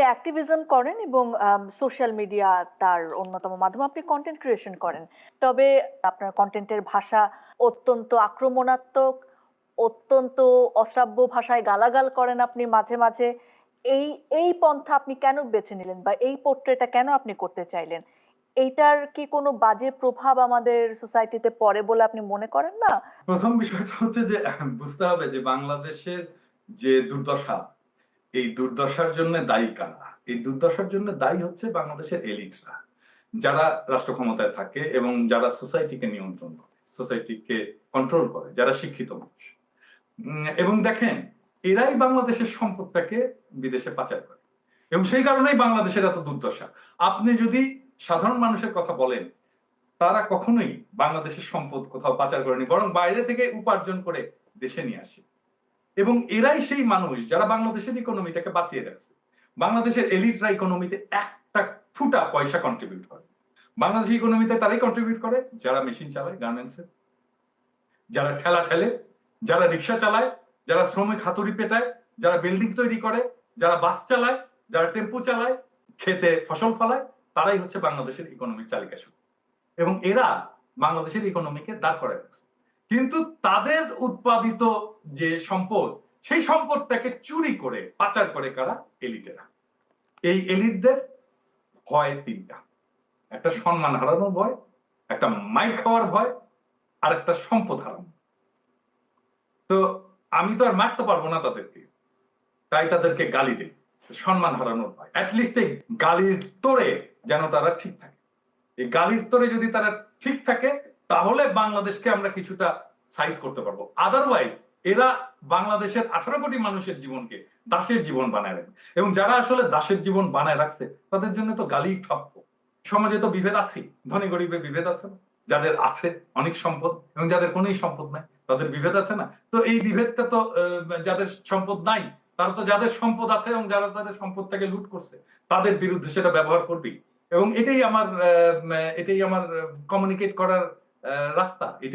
Activism করেন এবং social media তার অন্যতম মাধ্যম। আপনি কন্টেন্ট ক্রিয়েশন করেন। তবে আপনার কন্টেন্টের ভাষা অত্যন্ত আক্রমণাত্মক, অত্যন্ত অশ্রাব্য ভাষায় গালাগাল করেন আপনি মাঝে মাঝে। এই এই পন্থা আপনি কেন বেছে নিলেন বা এই পোর্ট্রেটা কেন আপনি করতে চাইলেন? এইটার কি কোনো বাজে প্রভাব আমাদের সোসাইটিতে পড়ে বলে আপনি মনে করেন না? প্রথম বিষয়টা হচ্ছে যে, বুঝতে হবে যে বাংলাদেশের যে দুর্দশা এই দুর্দশার জন্য দায়ী কারা? এই দুর্দশার জন্য দায়ী হচ্ছে বাংলাদেশের এলিটরা। যারা রাষ্ট্র ক্ষমতায় থাকে এবং যারা সোসাইটিকে নিয়ন্ত্রণ করে, সোসাইটিকে কন্ট্রোল করে, যারা শিক্ষিত মানুষ। এবং দেখেন, এরাই বাংলাদেশের সম্পদটাকে বিদেশে পাচার করে। এবং সেই কারণেই বাংলাদেশের এত দুর্দশা। আপনি যদি সাধারণ মানুষের কথা বলেন, তারা কখনোই বাংলাদেশের সম্পদ কোথাও পাচার করেনি, বরং বাইরে থেকে উপার্জন করে দেশে নিয়ে আসে। এবং এরাই সেই মানুষ যারা বাংলাদেশের ইকোনমিটাকে বাঁচিয়ে রাখছে। বাংলাদেশের এলিটরা ইকোনমিতে একটা ফুটা পয়সা কন্ট্রিবিউট করে। বাংলাদেশের ইকোনমিতে তারাই কন্ট্রিবিউট করে, যারা মেশিন চালায় গার্মেন্টসে যারা ঠেলা ঠেলে, যারা রিক্সা চালায়, যারা শ্রমিক হাতুড়ি পেটায়, যারা বিল্ডিং তৈরি করে, যারা বাস চালায়, যারা টেম্পু চালায়, খেতে ফসল ফলায়, তারাই হচ্ছে বাংলাদেশের ইকোনমিক চালিকা শক্তি। এবং এরা বাংলাদেশের ইকোনমিকে দাঁড় করে রাখছে। কিন্তু তাদের উৎপাদিত যে সম্পদ, সেই সম্পদটাকে চুরি করে, পাচার করে কারা? এলিটেরা। এই এলিটদের ভয় তিনটা। একটা সম্মান হারানোর ভয়, একটা মাইল খাওয়ার ভয়, আর একটা সম্পদ হারানো। তো আমি তো আর মারতে পারব না তাদেরকে। তাই তাদেরকে গালি দিই। সম্মান হারানোর ভয়। অ্যাটলিস্ট এই গালির তোরে যেন তারা ঠিক থাকে। এই গালির তোরে যদি তারা ঠিক থাকে তাহলে বাংলাদেশকে আমরা কিছুটা সাইজ করতে পারব। আদারওয়াইজ এরা বাংলাদেশের আঠারো কোটি মানুষের জীবনকে দাসের জীবন বানায় রাখবে। এবং যারা আসলে দাসের জীবন বানায় রাখছে, তাদের জন্য তো গালি ঠপ্প সমাজে তো বিভেদ আছেই। ধনী গরিবে বিভেদ আছে না। যাদের আছে অনেক সম্পদ, এবং যাদের কোনোই সম্পদ নাই, তাদের বিভেদ আছে না। তো এই বিভেদটা তো যাদের সম্পদ নাই, তারা তো যাদের সম্পদ আছে এবং যারা তাদের সম্পদটাকে লুট করছে, তাদের বিরুদ্ধে সেটা ব্যবহার করবেই। এবং এটাই আমার এটাই আমার কমিউনিকেট করার রাস্তা এটাই